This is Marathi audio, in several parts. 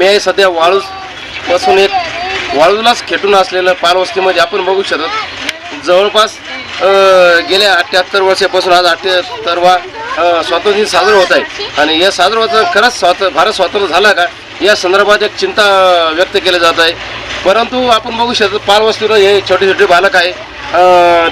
आहे सध्या वाळूजपासून एक वाळूलाच खेटून असलेलं पालवस्तीमध्ये आपण बघू शकतो. जवळपास गेल्या अठ्ठ्याहत्तर वर्षापासून आज अठ्ठ्याहत्तरवा स्वातंत्र्य दिन साजरं होत आहे. आणि या साजरं होता खरंच स्वात भारत स्वातंत्र्य झाला का? या संदर्भात एक चिंता व्यक्त केली जात आहे. परंतु आपण बघू शकतो पालवस्तीवर हे छोटे छोटे बालक आहे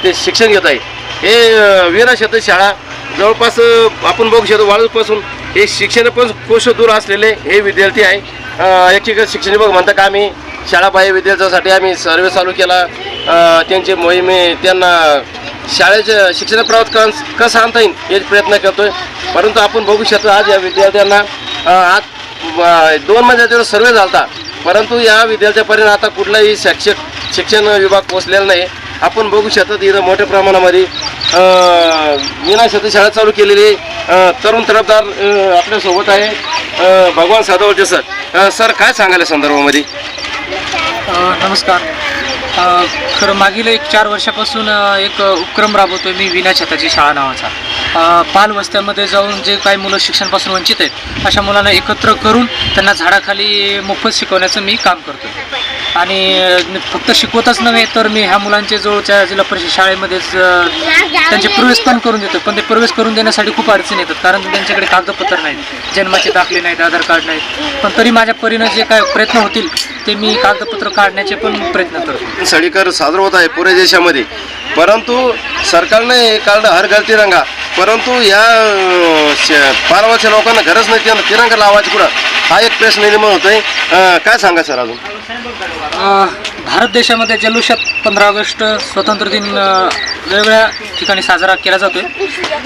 ते शिक्षण घेत आहे. हे अ, वीरा शाळा जवळपास आपण बघू शकतो वाळूपासून हे शिक्षण पण कोश दूर असलेले हे विद्यार्थी आहे. एकीकडे शिक्षण विभाग म्हणता का आम्ही शाळाबाह्य विद्यार्थ्यासाठी आम्ही सर्वे चालू केला. त्यांची त्यांचे मोहिमे त्यांना शाळेच्या शिक्षण प्रवास कस कसं आणता येईल याचा प्रयत्न करतोय. परंतु आपण बघू शकतो आज या विद्यार्थ्यांना आज दोन महिन्याचा सर्वे झाला परंतु या विद्यार्थ्यापर्यंत आता कुठलाही शैक्षक शिक्षण विभाग पोचलेला नाही. आपण बघू शकतो इथं मोठ्या प्रमाणामध्ये विना मीना शेती शाळा चालू केलेली तरुण तरफदार आपल्यासोबत आहे. भगवान साधवचे सर. सर काय सांगायला संदर्भामध्ये? नमस्कार. खरं मागील एक चार वर्षापासून एक उपक्रम राबवतोय मी विना छताची शाळा नावाचा. पाल वस्त्यामध्ये जाऊन जे काही मुलं शिक्षणापासून वंचित आहेत अशा मुलांना एकत्र करून त्यांना झाडाखाली मोफत शिकवण्याचं मी काम करतो आणि फक्त शिकवतच नव्हे तर मी ह्या मुलांचे जवळच्या जिल्हा परिषद शाळेमध्येच त्यांचे प्रवेश पण करून देतो. पण ते प्रवेश करून देण्यासाठी खूप अडचण येतात कारण त्यांच्याकडे कागदपत्र नाहीत जन्माचे दाखले नाहीत आधार कार्ड नाहीत. पण तरी माझ्या परीनं जे काय प्रयत्न होतील ते मी कागदपत्र काढण्याचे पण प्रयत्न करतो. सडीकर साजरा होत आहे पुऱ्या देशामध्ये. परंतु सरकारने हे काढलं हर घर तिरंगा परंतु या श- पारवाच्या लोकांना गरज नाही तिरंगा लावायची कुठं? हा एक प्रश्न निर्माण होतोय काय सांगा सर अजून? अ, भारत देशामध्ये जल्लोषात पंधरा ऑगस्ट स्वतंत्र दिन अ, वेगवेगळ्या ठिकाणी साजरा केला जातोय.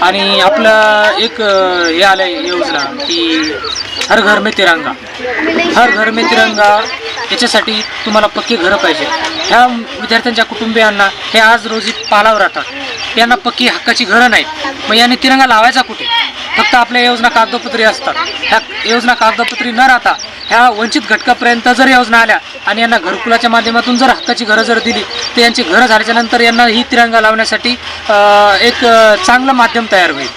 आणि आपला एक अ, हे आलं योजना की हर घर में तिरंगा. हर घर में तिरंगा याच्यासाठी तुम्हाला पक्की घरं पाहिजे. ह्या विद्यार्थ्यांच्या कुटुंबियांना हे आज रोजी पालावर राहतात. यांना पक्की हक्काची घरं नाहीत. मग यांनी तिरंगा लावायचा कुठे? फक्त आपल्या योजना कागदोपत्री असतात. ह्या योजना कागदोपत्री न राहता ह्या वंचित घटकापर्यंत जर योजना आल्या आणि यांना घरकुलाच्या माध्यमातून जर हक्काची घरं जर दिली तर यांची घरं झाल्याच्यानंतर यांना ही तिरंगा लावण्यासाठी एक चांगलं माध्यम तयार होईल.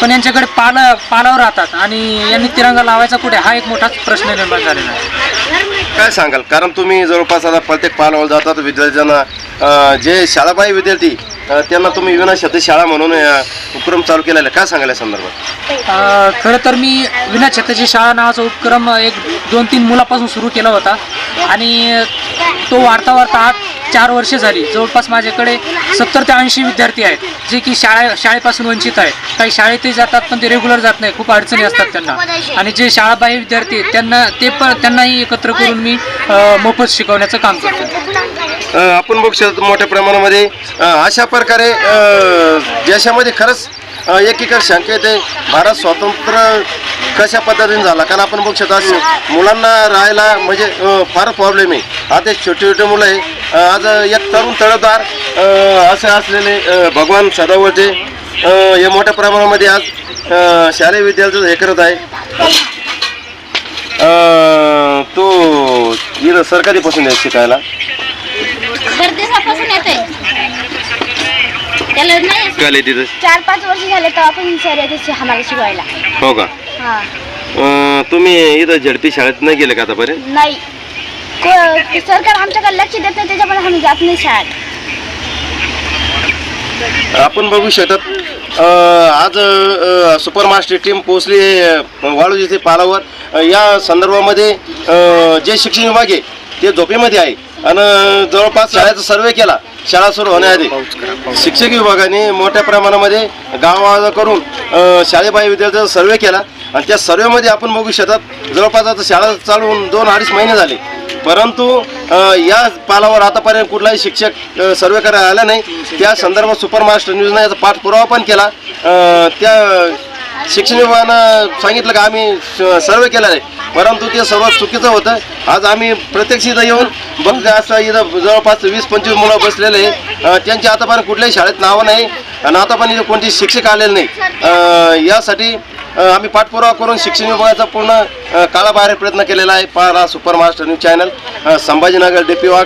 पण यांच्याकडे पाल पालावर राहतात आणि यांनी तिरंगा लावायचा कुठे हा एक मोठाच प्रश्न निर्माण झालेला आहे. काय सांगाल? कारण तुम्ही जवळपास आता प्रत्येक पालावर जातात विद्यार्थ्यांना. जे शाळाबाह्य विद्यार्थी अ, त्यांना तुम्ही विना शाळा म्हणून अ, उपक्रम चालू केलेला आहे. काय सांगायला संदर्भात? अ, खरं तर मी विना छताची शाळा नावाचा उपक्रम एक दोन तीन मुलापासून सुरू केला होता. आणि तो वाढता वाढता चार वर्षे झाली. जवळपास माझ्याकडे सत्तर ते ऐंशी विद्यार्थी आहेत जे की शाळा शाळेपासून वंचित आहेत. काही शाळेतही जातात पण ते रेग्युलर जात नाही. खूप अडचणी असतात त्यांना. आणि जे शाळाबाह्य विद्यार्थी आहेत त्यांना ते पण त्यांनाही एकत्र करून मी मोफत शिकवण्याचं काम करतो आपण बघू शकतो मोठ्या प्रमाणामध्ये अशा प्रकारे देशामध्ये खरंच एकीकडे शंकेत येते. भारत स्वातंत्र्य कशा पद्धतीने झाला? कारण आपण बघू शकतो आज मुलांना राहायला म्हणजे फार प्रॉब्लेम आहे. आता एक छोटे छोटे मुलं आहे. आज एक तरुण तळदार असे असलेले भगवान सदावरचे अ, हे मोठ्या प्रमाणामध्ये आज शालेय विद्यार्थी हे करत आहे. अ, तो इथं सरकारीपासून आहे शिकायला. चार पाच वर्ष झाले तर आपण सर आम्हाला शिकवायला. हो का? हा. अं, तुम्ही इथं झडपी शाळेत नाही गेले का आतापर्यंत? नाही. को- सरकार आमच्याकडे लक्ष देत नाही त्याच्यामुळे आम्ही जात नाही शाळेत. आपण बघू शकतात अं, आज अं, सुपर मास्टर टीम पोहोचली अं, वाळू येथे पालावर. अं, या संदर्भामध्ये अं, जे शिक्षण विभाग आहे ते झोपेमध्ये आहे. आणि जवळपास शाळेचा सर्वे केला शाळा सुरू होण्याआधी. शिक्षक विभागाने मोठ्या प्रमाणामध्ये गावागाव करून अं, शाळेबाह्य विद्यार्थ्यांचा सर्वे केला. आणि त्या सर्वेमध्ये आपण बघू शकतात जवळपास आता शाळा चालवून दोन अडीच महिने झाले. परंतु या पालावर आतापर्यंत कुठलाही शिक्षक सर्वे करायला आला नाही. त्या संदर्भात सुपर मास्टर न्यूजनं याचा पाठपुरावा पण केला. त्या शिक्षण विभागानं सांगितलं का आम्ही स- सर्वे केला आहे. परंतु ते सर्व चुकीचं होतं. आज आम्ही प्रत्यक्ष इथं येऊन बघ असं इथं जवळपास वीस पंचवीस मुलं बसलेले आहे त्यांची आतापर्यंत कुठल्याही शाळेत नावं नाही. आणि आता पण इथं कोणते शिक्षक आलेले नाही. यासाठी आम्ही पाठपुरावा करून शिक्षण विभागाचा पूर्ण काळाबाहेर प्रयत्न केलेला आहे. पारा super master news channel Sambhajinagar DAP वाघ